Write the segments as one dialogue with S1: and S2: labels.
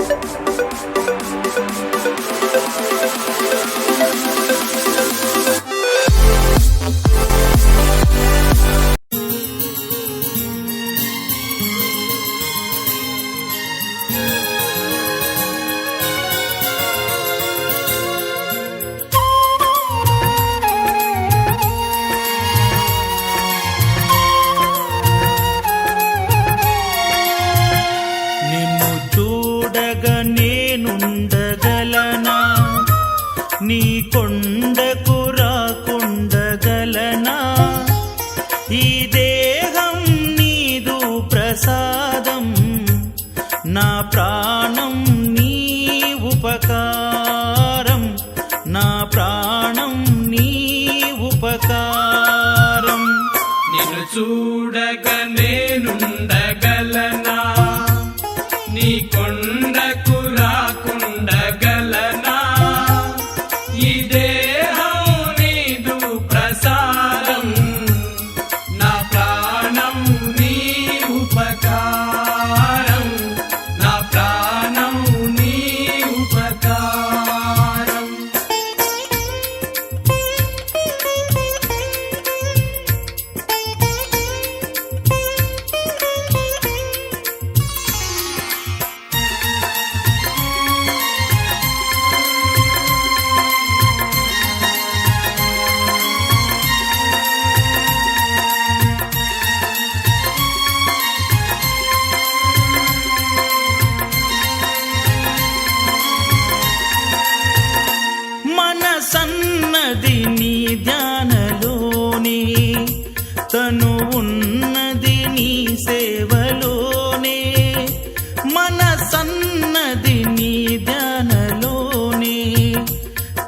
S1: thank you. చూడగా నేనుండగలనా? నీ కొండకు రాకుండగలనా? ఈ దేహం నీదు ప్రసాదం నా ప్రాణం నీ ఉపకారం నా ప్రాణం నీ ఉపకారం.
S2: నిన్ను చూడగ
S1: నేనుండ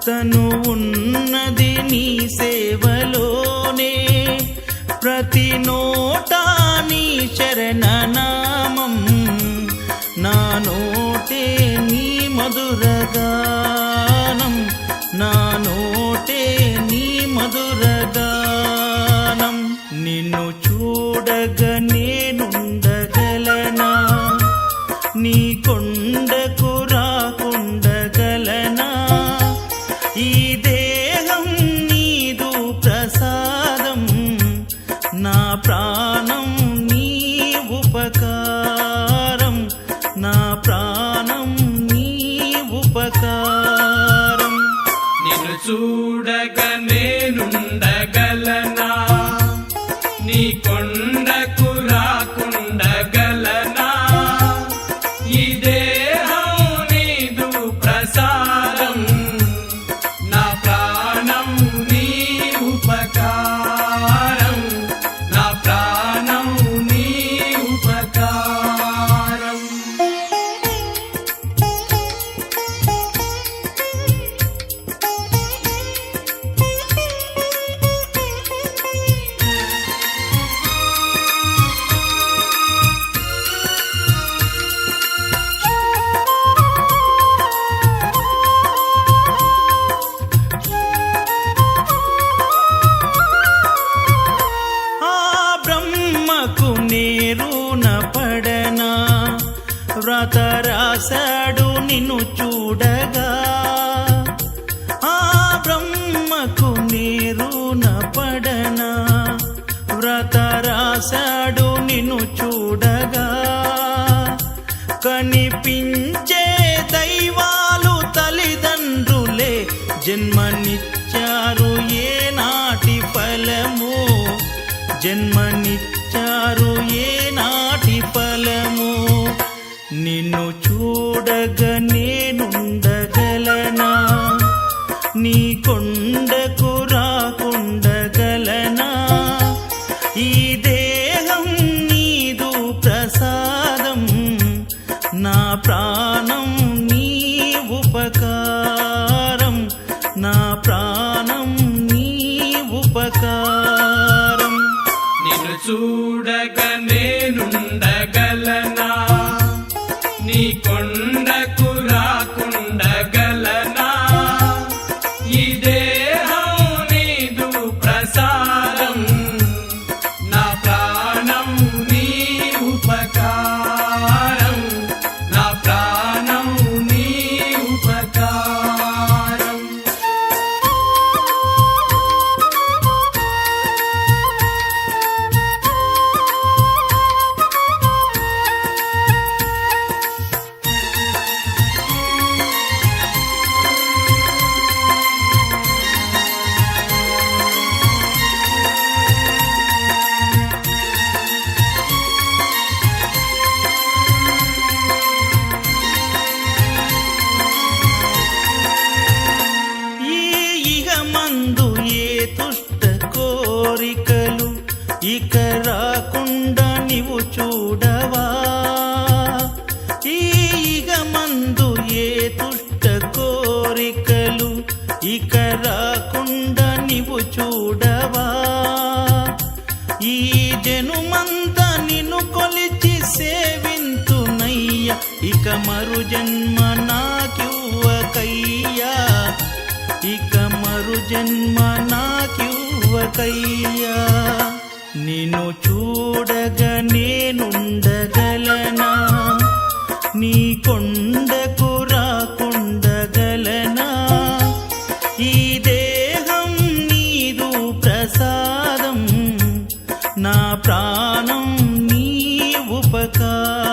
S1: తను ఉన్నది నీ సేవలోనే. ప్రతి నోటా నీ శరణనామం నా నోటే నీ మధురగానం నా నోటే నీ మధురగానం. నిన్ను చూడగనే
S2: నిన్ను
S1: నేనుండ నేరున పడనా? వ్రత రాశాడు నిన్ను చూడగా. ఆ బ్రహ్మకు నేరున పడనా? వ్రత రాశాడు నిన్ను చూడగా. కనిపించే దైవాలు తల్లిదండ్రులే జన్మనిచ్చారు ఏ నాటి ఫలము? జన్మనిచ్చారు ఏ నాటి ఫలము? నిన్ను చూడగ నేనుండగలనా? నీ కొండకు రాకుండగలనా? ఈ దేహం నీదు ప్రసాదం నా ప్రాణం నీ ఉపకారం నా ప్రాణం నీ ఉపకారం.
S2: చూడగనే
S1: చూడవా? ఈ జనుమంత నిన్ను కొలిచి సేవింతునయ్య. ఇక మరు జన్మ నాకివ్వకయ్యా. ఇక మరు జన్మ నాకివ్వకయ్యా. నిన్ను చూడగా నేనుండగలనా? నీ కొండ ప్రాణం నీ ఉపకారం.